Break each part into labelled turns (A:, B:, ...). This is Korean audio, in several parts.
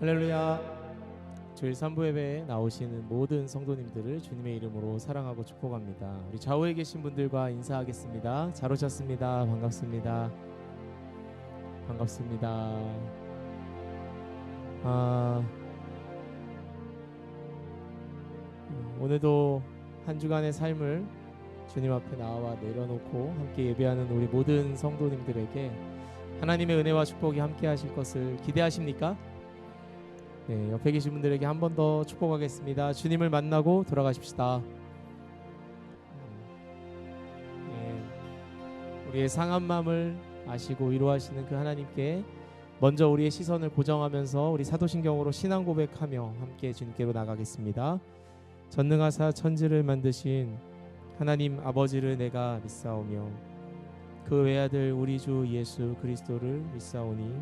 A: 할렐루야. 주일 3부 예배에 나오시는 모든 성도님들을 주님의 이름으로 사랑하고 축복합니다. 우리 좌우에 계신 분들과 인사하겠습니다. 잘 오셨습니다. 반갑습니다. 반갑습니다. 아, 음, 오늘도 한 주간의 삶을 주님 앞에 나와 내려놓고 함께 예배하는 우리 모든 성도님들에게 하나님의 은혜와 축복이 함께 하실 것을 기대하십니까? 네, 옆에 계신 분들에게 한 번 더 축복하겠습니다. 주님을 만나고 돌아가십시다. 음, 예, 우리의 상한 마음을 아시고 위로하시는 그 하나님께 먼저 우리의 시선을 고정하면서 우리 사도신경으로 신앙 고백하며 함께 주님께로 나가겠습니다. 전능하사 천지를 만드신 하나님 아버지를 내가 믿사오며 그 외아들 우리 주 예수 그리스도를 믿사오니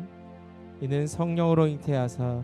A: 이는 성령으로 잉태하사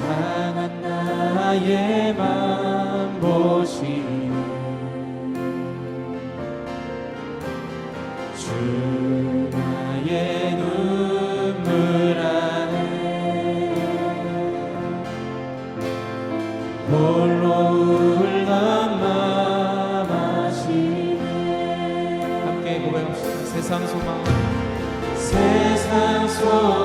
A: 상한 나의 맘 보시네 주 나의 눈물 안에 홀로 울던 맘 아시네. 함께 고백합시다. 세상 소망. 세상 소망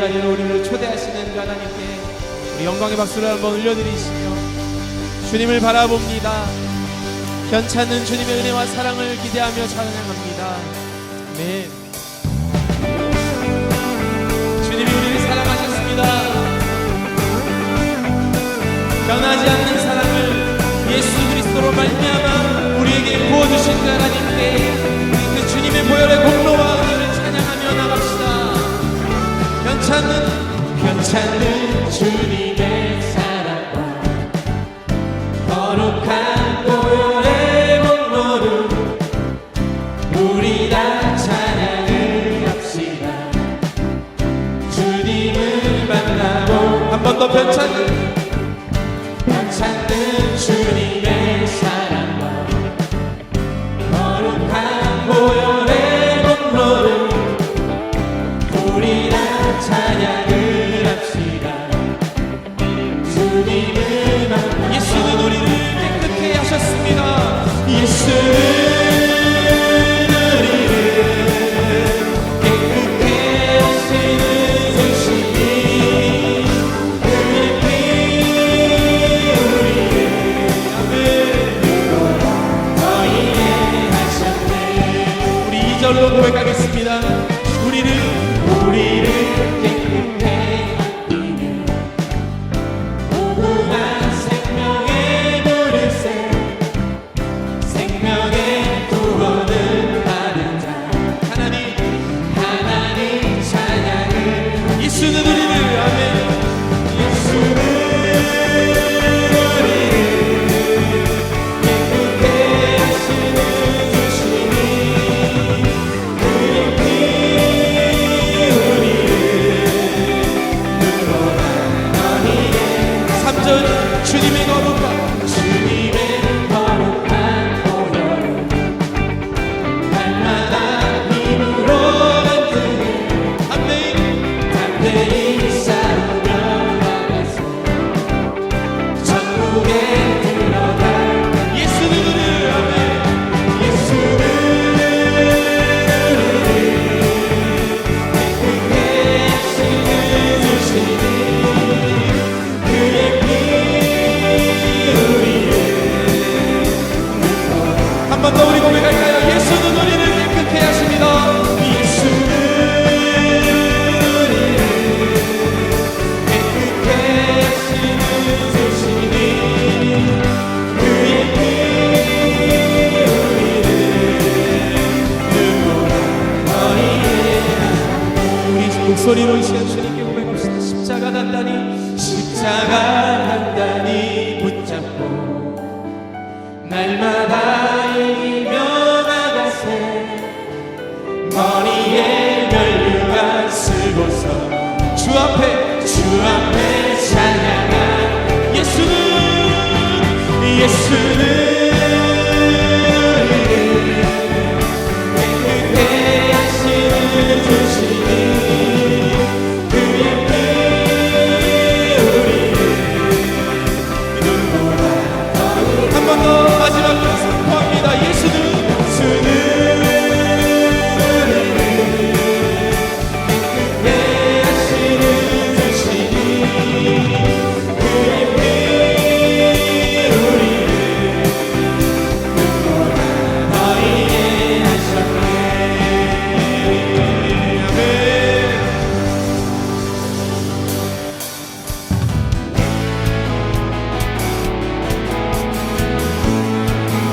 A: 자리로 우리를 초대하시는 하나님께 우리 영광의 박수를 한번 올려드리시며 주님을 바라봅니다. 현찮은 주님의 은혜와 사랑을 기대하며 찬양합니다. 아멘. 주님이 우리를 사랑하셨습니다. 변하지 않는 사랑을 예수 그리스도로 말미암아 우리에게 부어주신 그 하나님께 그 주님의 보혈의 공로와 괜찮은 괜찮은 주님의 사랑과 거룩한 보혈의 공로로 우리 다 찬양을 합시다. 주님을 만나고 한 번 더 괜찮은 절로 고백하겠습니다. 주님의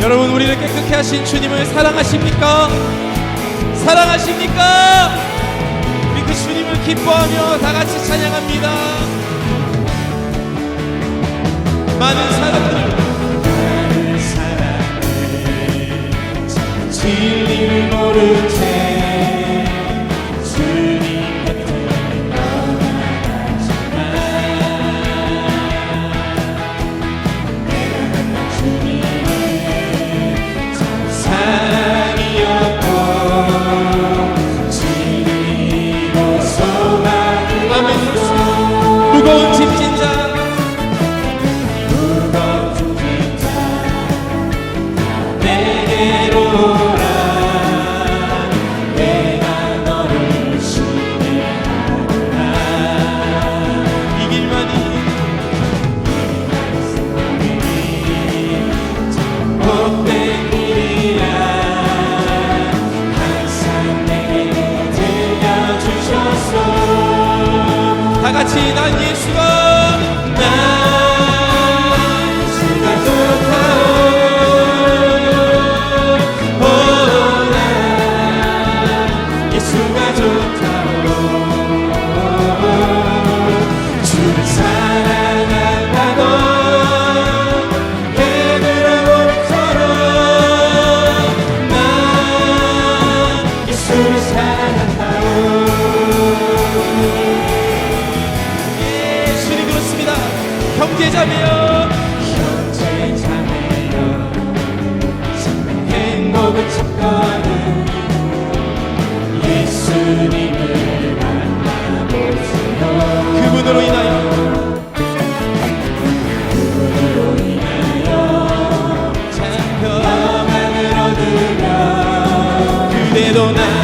A: 여러분 우리를 깨끗케 하신 주님을 사랑하십니까? 사랑하십니까? 우리 그 주님을 기뻐하며 다 같이 찬양합니다. 많은 사람들 진리를 모르 채 miedo nada.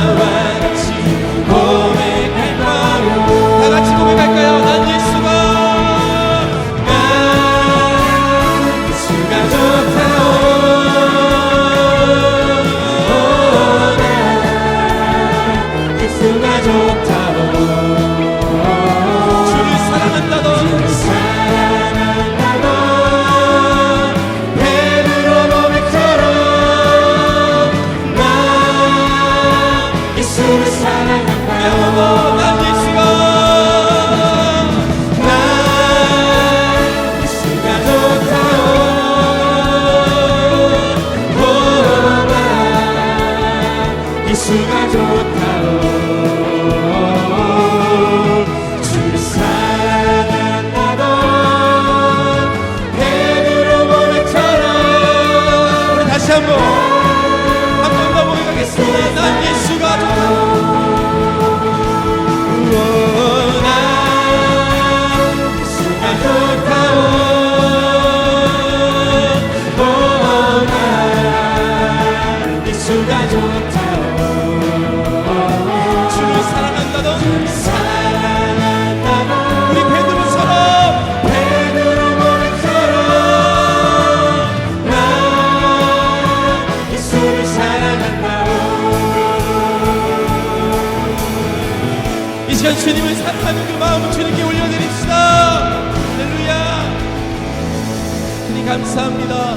A: 감사합니다.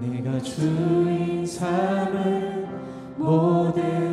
A: 내가 주인 삶은 모든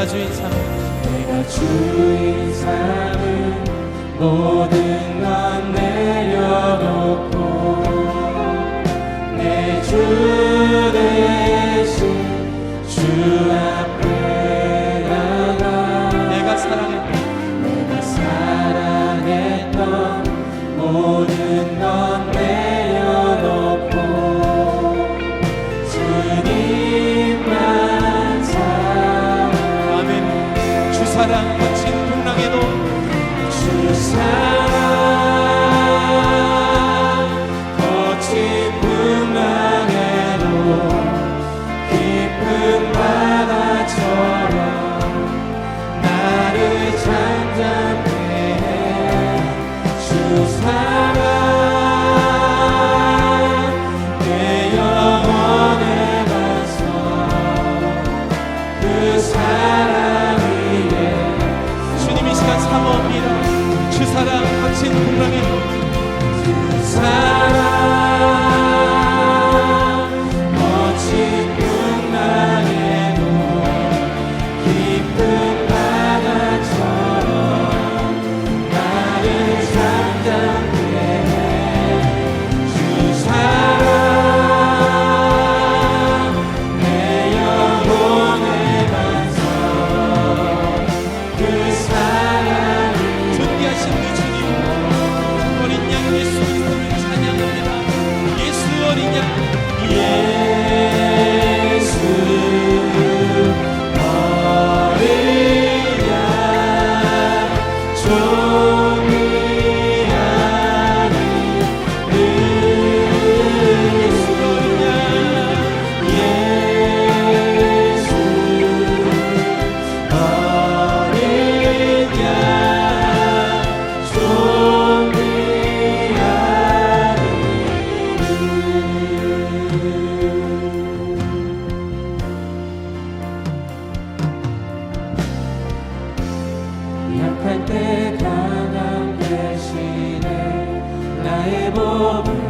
A: 내가 주인 삶을
B: 내가 주인 삶을 모든
A: 것 Oh.